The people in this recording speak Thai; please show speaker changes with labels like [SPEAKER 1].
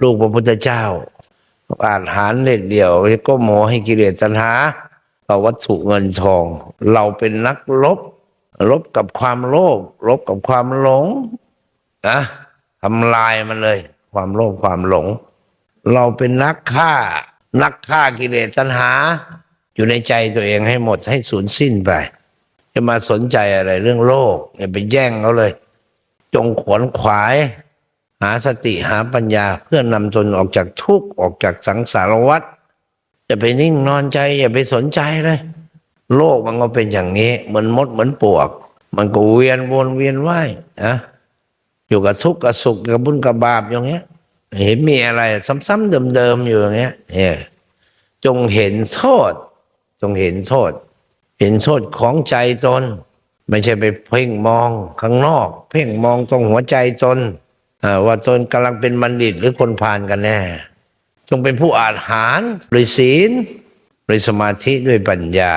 [SPEAKER 1] ลูกพระพุทธเจ้า อาหารเด็ดเดี่ยวก็โมอให้กิเลสตัณหาต่อวัตถุเงินทอง เราเป็นนักรบรบกับความโลภรบกับความหลงนะทำลายมันเลย ความโลภความหลง เราเป็นนักฆ่า นักฆ่ากิเลสตัณหา อยู่ในใจตัวเองให้หมดให้สูญสิ้นไป จะมาสนใจอะไรเรื่องโลกอย่าไปแย่งเขาเลย จงขวนขวาย หาสติหาปัญญาเพื่อนำตนออกจากทุกข์ออกจากสังสารวัฏจะไปนิ่งนอนใจ อย่าไปสนใจเลย โลกมันก็เป็นอย่างนี้ เหมือนมดเหมือนปลวก มันก็เวียนวนเวียนว่ายนะอยู่กับทุกข์กับสุขกับบุญกับบาปอย่างเงี้ย เห็นมีอะไร ซ้ำๆเดิมๆอยู่อย่างเงี้ยเนี่ยจงเห็นโทษ จงเห็นโทษ เห็นโทษของใจตน ไม่ใช่ไปเพ่งมองข้างนอก เพ่งมองตรงหัวใจตน ว่าตนกำลังเป็นบัณฑิตหรือคนพานกันแน่ จงเป็นผู้อาจหารด้วยศีลด้วยสมาธิด้วยปัญญา